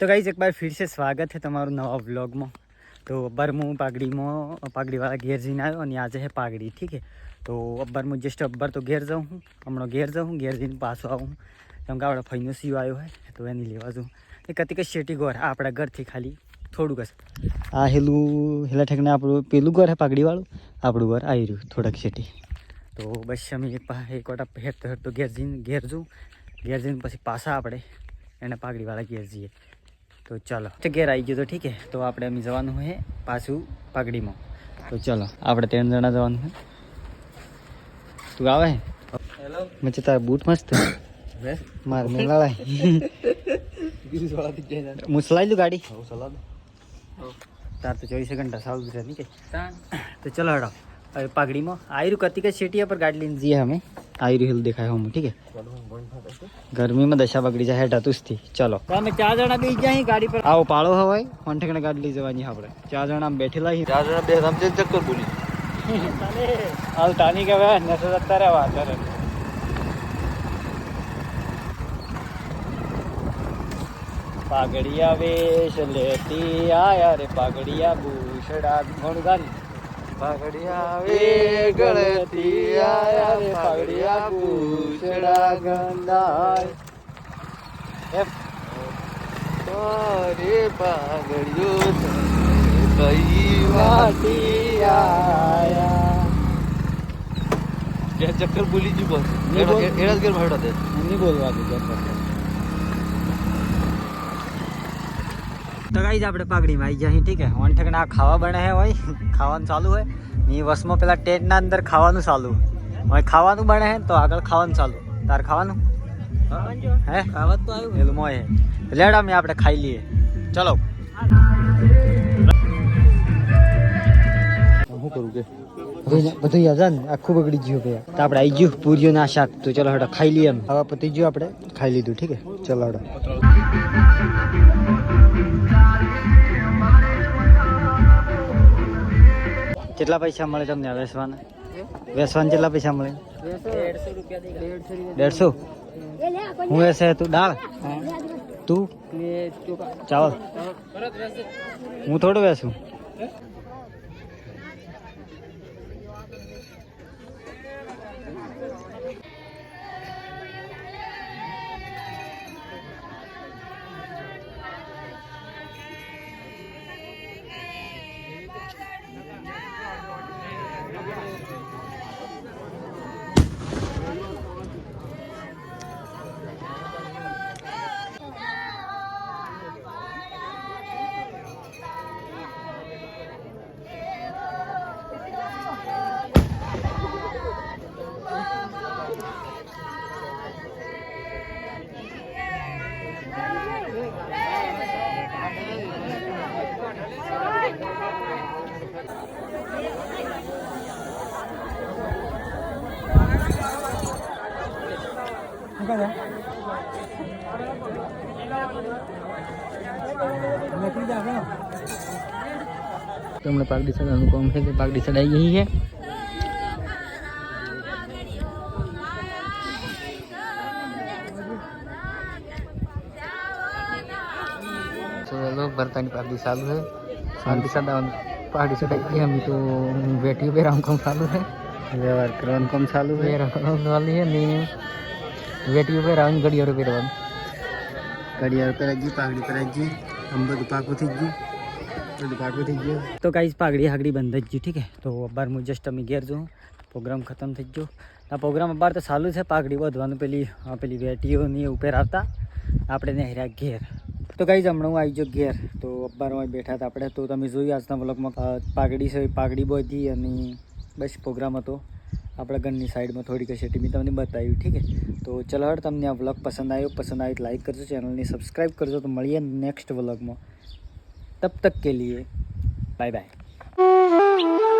તો ગાઈઝ એક બાર ફિર છે સ્વાગત છે તમારું નવા વ્લોગમાં. તો અબ્બર હું પાઘડીમાં, પાઘડીવાળા ઘેર જઈને આવ્યો અને આજે છે પાઘડી, ઠીક છે તો અબ્બર હું જસ્ટ અબ્બર તો ઘેર જાઉં હું, હમણાં ઘેર જાઉં, ઘેર જઈને પાછો આવું. કેમ કે આપણે ફઈનો સીઓ આવ્યો હોય તો એની લેવા જાઉં. એ કતિક શેટી આ આપણા ઘરથી ખાલી થોડુંક હશે આ હેલું, હેલા ઠેકને આપણું પેલું ઘર હે પાઘડીવાળું, આપણું ઘર આવી રહ્યું, થોડાક શેટી તો બસ અમે એક વટા હેરતો હેરતો ઘેર જઈને, ઘેર જઉં. ઘેર જઈને પછી પાછા આપણે એને પાઘડીવાળા ઘેર જઈએ. તો ચાલો તો ઘેર આવી ગયો તો ઠીક છે તો આપણે અમે જવાનું છે પાછું પાઘડીમાં. તો ચાલો આપણે ત્રણ જણા જવાનું છે તું આવે હેલો મચે તારા બૂટ મસ્ત માર મેલાળાય મુસલાઈ લું ગાડી? તાર તો ચોવીસ ઘંટા સાવ ગુજરાત નહીં કે તો ચલો હડો હવે પાઘડીમાં આયરું કતિક શેટીયા પર ગાડી લઈને જઈએ અમે આયરું હિલ દેખાય હું ઠીક છે ગરમીમાં દશા બગડી જાય હેઠા તુસથી ચલો તો અમે ચાર જણા બેસી જાય ગાડી પર આવો પાળો હવાય કોન્ટેક્ટ ગાડી લઈ જવાની આપણે ચાર જણા બેઠેલા છીએ. ચાર જણા બે સમજે ચક્કર બોલી હાલ તાની કે હવે નસો અત્યારે વાત કરે પાઘડિયા વેશ લેતી આયા રે પાઘડિયા ભૂષડા ઘણું ગાની પાઘડિયા વે ગળતી આયા રે પાઘડિયા ભૂષડા ગંધાય. એમ. તારે પાઘડિયો કઈ વાટી આયા. ચક્કર બોલી જી બસ. એડા જ ઘર ભાડા દે. નહીં બોલવા દે તો ગાઈ આપણે પાઘડીમાં આવી જાય ઠીક હે ઓન ઠેકના આ ખાવા બને હે હોય ખાવાનું ચાલુ હોયની વસમાં પેલા ટેન્ટના અંદર ખાવાનું ચાલુ હોય ખાવાનું બને હે તો આગળ ખાવાનું ચાલુ તાર ખાવાનું? હે? ખાવા તો આવ્યું એલું મોય હે લેડા મેં આપણે ખાઈ લઈએ. ચલો. શું કરું કે? બધું યાદ ને આખું બગડી ગયું તો આપણે આવી ગયું પૂરીઓ ના શાક. તો ચલો હડો ખાઈ લઈએ હવે પતી ગયું આપણે. ખાઈ લીધું ઠીક હે ચલો હડો કેટલા પૈસા મળે તમને વેસવાના? વેસવાના કેટલા પૈસા મળે? દેડસો હું વેસે તું દાળ? તું? ચાવલ હું થોડું વેસું. તમને પાગડી ચડાવવાનું કામ છે કે પાગડી ચડાઈ ગઈ છે? ચલો ભરતાની પાગડી ચાલુ છે. શાંતિ ચડાવવાનું. પાગડી ચડાઈ ગઈ અમે તો બેઠી પહેરવાનું કામ ચાલુ છે. વ્યવહાર કરવાનું કામ ચાલુ છે? ચાલુ છે ને. વેટીઓ પહેરવાની ઘડિયાળો પહેરવાનું ઘડિયાળ પહેરાઈ ગઈ પાઘડી પહેરાઈ ગઈ આમ બધું પાકું થઈ ગયું. બધું પાકું થઈ ગયું. તો કાંઈ પાઘડી હાગડી બંધ જ ગયું ઠીક હે? તો અબાર હું જસ્ટ અમે ઘેર જોઉં પ્રોગ્રામ ખતમ થઈ ગયો. આ પ્રોગ્રામ અબાર તો ચાલુ છે પાઘડી વધવાનું પેલી આ પેલી વેટીઓની ઉપર આવતા. આપણે ને હેર્યા ઘેર. તો કાંઈ જ હમણાં હું આવી ગયો ઘેર. તો અબ્બારમાં બેઠા હતા આપણે. તો તમે જોયું આજના બ્લોગમાં પાઘડી છે પાઘડી બોધી અને બસ પ્રોગ્રામ હતો. આપણા ઘરની સાઈડમાં થોડીક સેટી મેં તમને બતાવ્યું ઠીક છે? તો ચલો હળ, તમને આ વ્લોગ પસંદ આવ્યો પસંદ આવ્યો લાઈક કરજો, ચેનલને સબસ્ક્રાઈબ કરજો, તો મળીએ નેક્સ્ટ વ્લોગમાં. તબ તક કે લીએ બાય બાય.